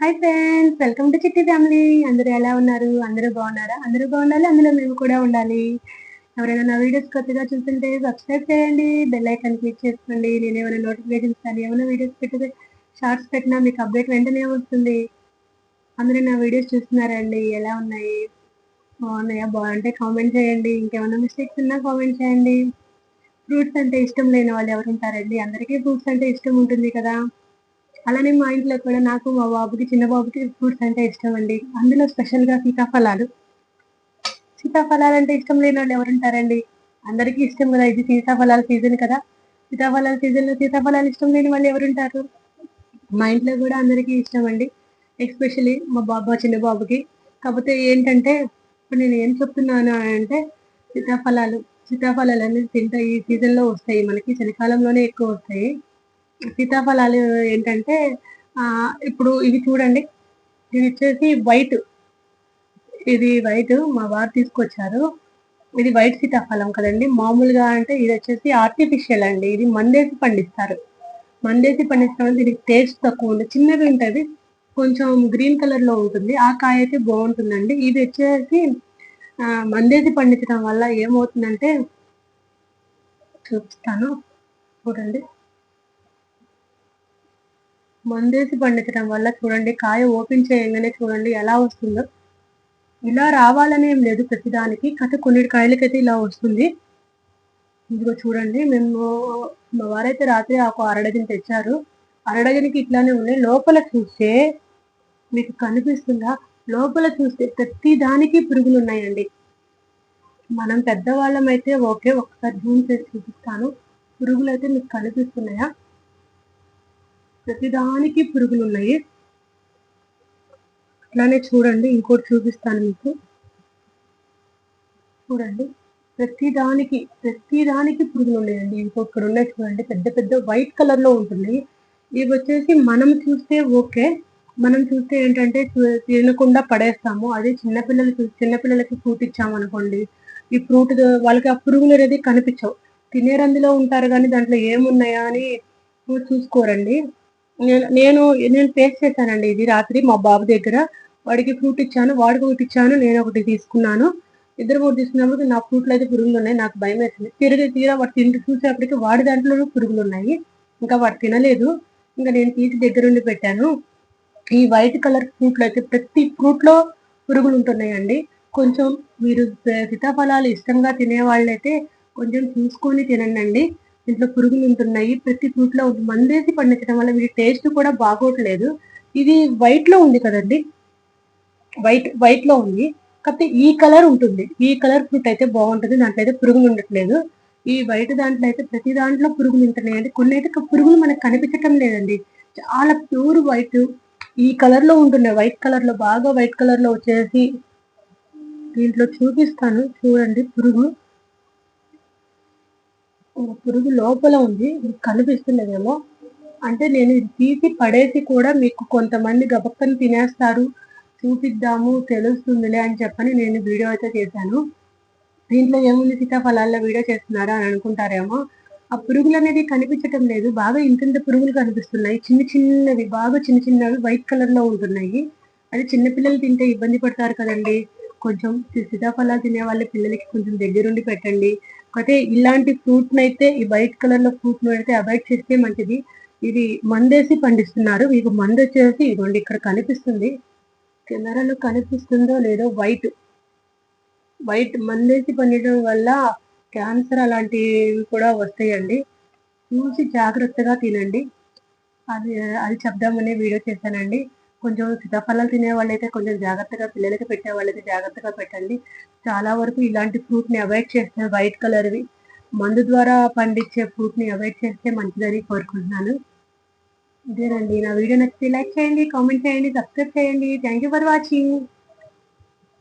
Hi friends welcome to Chitti family. అందరూ ఎలా ఉన్నారు? అందరూ బాగున్నారా? అందరూ బాగుండాలి అందులో మేము కూడా ఉండాలి. ఎవరైనా నా వీడియోస్ కొత్తగా చూస్తుంటే సబ్స్క్రైబ్ చేయండి బెల్ ఐకాన్ క్లిక్ చేసుకోండి. నేను ఏమైనా నోటిఫికేషన్స్ కానీ ఏమైనా వీడియోస్ పెట్టితే షార్ట్స్ పెట్టినా మీకు అప్డేట్ వెంటనే వస్తుంది. అందరూ నా వీడియోస్ చూస్తున్నారండి. ఎలా ఉన్నాయి? బాగున్నాయా? బాగుంటే కామెంట్ చేయండి. ఇంకేమైనా మిస్టేక్స్ ఉన్నా కామెంట్ చేయండి. ఫ్రూట్స్ అంటే ఇష్టం లేని వాళ్ళు ఎవరు ఉంటారండి? అందరికీ ఫ్రూట్స్ అంటే ఇష్టం ఉంటుంది కదా. అలానే మా ఇంట్లో కూడా నాకు మా బాబుకి చిన్న బాబుకి ఫ్రూట్స్ అంటే ఇష్టం అండి. అందులో స్పెషల్గా సీతాఫలాలు. సీతాఫలాలు అంటే ఇష్టం లేని వాళ్ళు ఎవరుంటారండి అందరికీ ఇష్టం కదా ఇది సీతాఫలాల సీజన్ కదా. సీతాఫలాల సీజన్లో సీతాఫలాలు ఇష్టం లేని వాళ్ళు ఎవరు ఉంటారు? మా ఇంట్లో కూడా అందరికీ ఇష్టం అండి. ఎస్పెషలీ మా బాబా చిన్న బాబుకి. కాకపోతే ఏంటంటే ఇప్పుడు నేను ఏం చెప్తున్నాను అంటే సీతాఫలాలు సీతాఫలాలు అనేది తింటా ఈ సీజన్లో వస్తాయి. మనకి చలికాలంలోనే ఎక్కువ వస్తాయి. సీతాఫలాలు ఏంటంటే ఇప్పుడు ఇవి చూడండి. ఇది వచ్చేసి వైట్. ఇది వైట్ మా వారు తీసుకొచ్చారు. ఇది వైట్ సీతాఫలం కదండి. మామూలుగా అంటే ఇది వచ్చేసి ఆర్టిఫిషియల్ అండి. ఇది మందేసి పండిస్తారు. మందేసి పండిస్తాం వల్ల దీనికి టేస్ట్ తక్కువ ఉంది చిన్నది ఉంటుంది. కొంచెం గ్రీన్ కలర్లో ఉంటుంది. ఆ కాయ అయితే బాగుంటుందండి. ఇది వచ్చేసి మందేసి పండించడం వల్ల ఏమవుతుందంటే చూపిస్తాను. చూడండి. మందేసి పండించడం వల్ల చూడండి కాయ ఓపెన్ చేయగానే చూడండి ఎలా వస్తుందో. ఇలా రావాలనే ఏం లేదు ప్రతిదానికి కథ కొన్ని కాయలకైతే ఇలా వస్తుంది. ఇదిగో చూడండి మేము మా వారైతే రాత్రి ఒక అరడజన్ తెచ్చారు. అరడజన్కి ఇట్లానే ఉన్నాయి. లోపల చూస్తే మీకు కనిపిస్తుందా? లోపల చూస్తే ప్రతి దానికి పురుగులు ఉన్నాయండి. మనం పెద్దవాళ్ళం అయితే ఓకే ఒకసారి జూమ్ చేసి చూపిస్తాను. పురుగులు అయితే మీకు కనిపిస్తున్నాయా? ప్రతిదానికి పురుగులు ఉన్నాయి అట్లానే చూడండి ఇంకోటి చూపిస్తాను మీకు. చూడండి ప్రతి దానికి పురుగులు ఉన్నాయండి ఇంకొకటి ఉన్నాయి చూడండి పెద్ద పెద్ద వైట్ కలర్లో ఇవి వచ్చేసి మనం చూస్తే ఓకే. మనం చూస్తే ఏంటంటే తినకుండా పడేస్తాము. అదే చిన్నపిల్లలు చిన్నపిల్లలకి ఫ్రూట్ ఇచ్చాము అనుకోండి ఈ ఫ్రూట్ వాళ్ళకి ఆ పురుగులు అనేది కనిపించవు. తినేరందులో ఉంటారు కానీ దాంట్లో ఏమున్నాయా అని చూసుకోరండి. నేను నేను నేను చేశానండి. ఇది రాత్రి మా బాబు దగ్గర. వాడికి ఫ్రూట్ ఇచ్చాను వాడికి ఒకటి ఇచ్చాను నేను ఒకటి తీసుకున్నాను. ఇద్దరు కూడా తీసుకున్నప్పుడు నా ఫ్రూట్లో అయితే పురుగులు ఉన్నాయి నాకు భయం వేసింది. తిరిగి తీరా వాడు తింటూ చూసేప్పటికి వాడి దాంట్లో పురుగులు ఉన్నాయి. ఇంకా వాడు తినలేదు. ఇంకా నేను తీసి దగ్గరుండి పెట్టాను. ఈ వైట్ కలర్ ఫ్రూట్లు అయితే ప్రతి ఫ్రూట్లో పురుగులు ఉంటున్నాయండి. కొంచెం మీరు సీతాఫలాలు ఇష్టంగా తినే వాళ్ళైతే కొంచెం చూసుకొని తినండి దీంట్లో పురుగులు ఉంటున్నాయి. ప్రతి ఫ్రూట్లో ఉంది. మందేసి పండించడం వల్ల వీటి టేస్ట్ కూడా బాగోట్లేదు. ఇది వైట్లో ఉంది కదండి. వైట్ వైట్లో ఉంది. కాకపోతే ఈ కలర్ ఉంటుంది. ఈ కలర్ ఫ్రూట్ అయితే బాగుంటుంది. దాంట్లో అయితే పురుగులు ఉండట్లేదు. ఈ వైట్ దాంట్లో అయితే ప్రతి దాంట్లో పురుగులు ఉంటున్నాయి అంటే కొన్ని అయితే పురుగులు మనకు కనిపించటం లేదండి. చాలా ప్యూర్ వైట్. ఈ కలర్లో ఉంటున్నాయి. వైట్ కలర్లో బాగా వైట్ కలర్లో వచ్చేసి దీంట్లో చూపిస్తాను. చూడండి పురుగు పురుగు లోపల ఉంది. మీకు కనిపిస్తున్నదేమో అంటే నేను ఇది తీసి పడేసి కూడా మీకు కొంతమంది గబక్కని తినేస్తారు. చూపిద్దాము తెలుస్తుందిలే అని చెప్పని నేను వీడియో అయితే చేశాను. దీంట్లో ఏముంది సీతాఫలాల్లో వీడియో చేస్తున్నారా అని అనుకుంటారేమో. ఆ పురుగులు అనేది కనిపించటం లేదు. బాగా ఇంత పురుగులు కనిపిస్తున్నాయి. చిన్న చిన్నవి బాగా చిన్న చిన్నవి వైట్ కలర్లో ఉంటున్నాయి. అది చిన్నపిల్లలు తింటే ఇబ్బంది పడతారు కదండి. కొంచెం సీతాఫలాలు తినే వాళ్ళ పిల్లలకి కొంచెం దగ్గరుండి పెట్టండి. అయితే ఇలాంటి ఫ్రూట్ అయితే ఈ వైట్ కలర్లో ఫ్రూట్ అయితే అవాయిడ్ చేస్తే మంచిది. ఇది మందేసి పండిస్తున్నారు. మీకు మందు వచ్చేసి ఇదిగోండి ఇక్కడ కనిపిస్తుంది. కెమెరాలో కనిపిస్తుందో లేదో వైట్. వైట్ మందేసి పండించడం వల్ల క్యాన్సర్ అలాంటివి కూడా వస్తాయండి. చూసి జాగ్రత్తగా తినండి. అది అది చెప్దామని వీడియో చేశానండి. కొంచెం సీతాఫలాలు తినే వాళ్ళైతే కొంచెం జాగ్రత్తగా పిల్లలకి పెట్టే వాళ్ళైతే జాగ్రత్తగా పెట్టండి. చాలా వరకు ఇలాంటి ఫ్రూట్ని అవాయిడ్ చేస్తారు వైట్ కలర్వి మందు ద్వారా పండించే ఫ్రూట్ని అవాయిడ్ చేస్తే మంచిదని కోరుకుంటున్నాను. ఇదేనండి. నా వీడియో నచ్చితే లైక్ చేయండి కామెంట్ చేయండి సబ్స్క్రైబ్ చేయండి. Thank you for watching